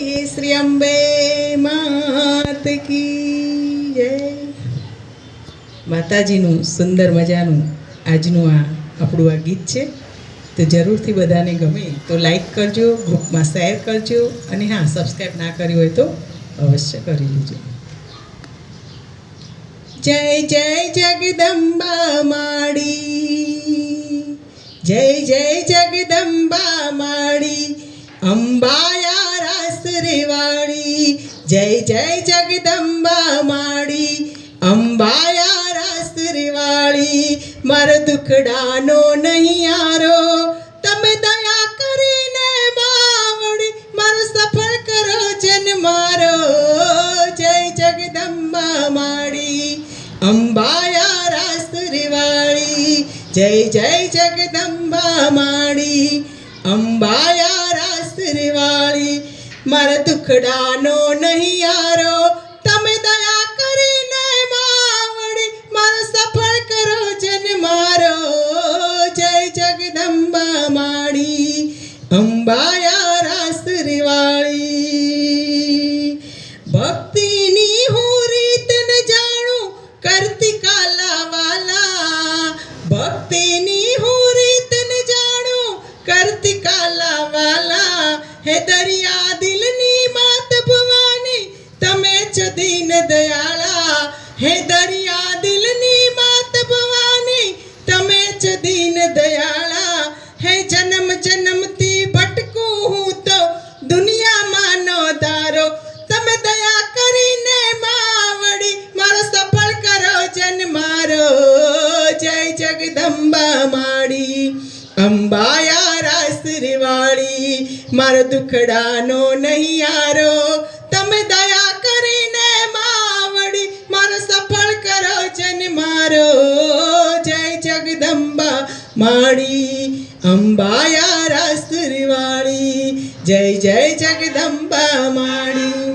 બોલીએ, શ્રી અંબે, માત કી જય માતાજીનું સુંદર મજાનું આજનું આ આપણું આ ગીત છે. તો જરૂરથી બધાને ગમે તો લાઈક કરજો, ગ્રુપમાં શેર કરજો અને હા, સબસ્ક્રાઈબ ના કર્યું હોય તો અવશ્ય કરી લેજો. જય જય જગદંબા માડી જય જય જગદંબા માડી અંબાયા રાસ જય જય જગદંબા માડી અંબાયા રાસ રેવાડી મારો દુખડાનો નહીં આરો તમે દયા કરીને માવડી મારો સફળ કરો જન મારો જય જગદંબા માડી અંબાયા રાસ રેવાડી જય જય જગદંબા માડી અંબાયા રાસ રેવાડી મારા દુખડાનો નહીં આરો તમે દયા કરીને માવડી, મારો સફળ કરો જન મારો. જય જગદંબા માડી અંબાયા રાસ રેવાળી. ભક્તિની હું રીત ન જાણું, કરતી કાલા વાલા ભક્તિની હું રીત ન જાણું, કરતી કાલા વાલા હે દરિયા તમે જ દીન દયાળા, હે દરિયા દિલની માત ભવાની. તમે જ દીન દયાળા, હે જન્મ જન્મથી ભટકું હું તો દુનિયામાં નો દારો તમે દયા કરીને માવડી, મારો સફળ કરો જન મારો. જય જગદંબા માડી, અંબાયા રાસ વાળી મારો દુખડાનો નહીં આરો જન મારો જય જગદંબા માડી અંબાયા રાસ રેવાળી જય જય જગદંબા માડી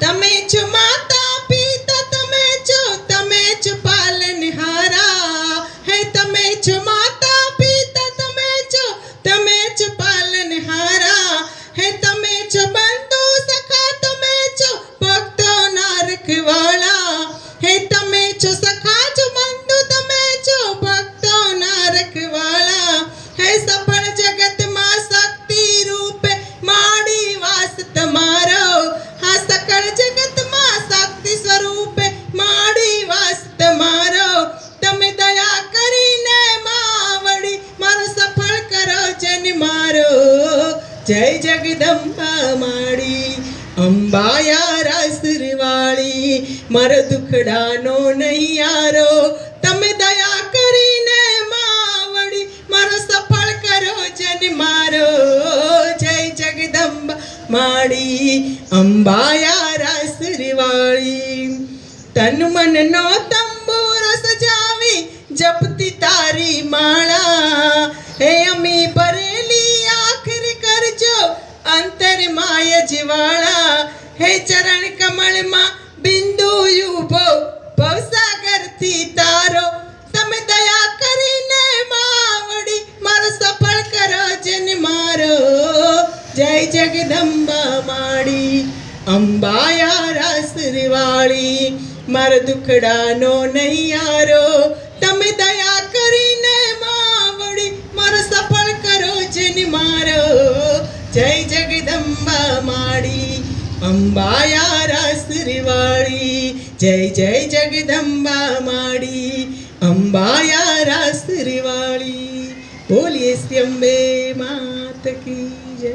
તમે છો માતા પિતા તમે છો તમે છો પાલનહારા હે તમે છો માતા પિતા તમે છો તમે છો પાલનહારા હે તમે છો બંધુ સખા તમે છો ભક્તો ના રખવાળા હે તમે છો સખા જય જગદંબા માડી અંબાયા રાસ વાળી મારો દુખડાનો આરો તમે દયા કરીને માવડી મારો સફળ કરો જન મારો. જય જગદંબા માડી અંબાયા રાસ વાળી તન મન નો સજાવી જપતી તારી માળા. હે અમી ભરેલી ભવસાગરથી તારો. તમે દયા કરીને માવડી, મારો સફળ કરો જન મારો. જય જગદંબા માડી, અંબાયા રાસ વાળી મારા દુખડાનો નહીં આરો અંબાયા રાસ વાળી જય જય જગદંબા માડી અંબાયા રાસ વાળી બોલીએ શ્રી અંબે માત કી જય.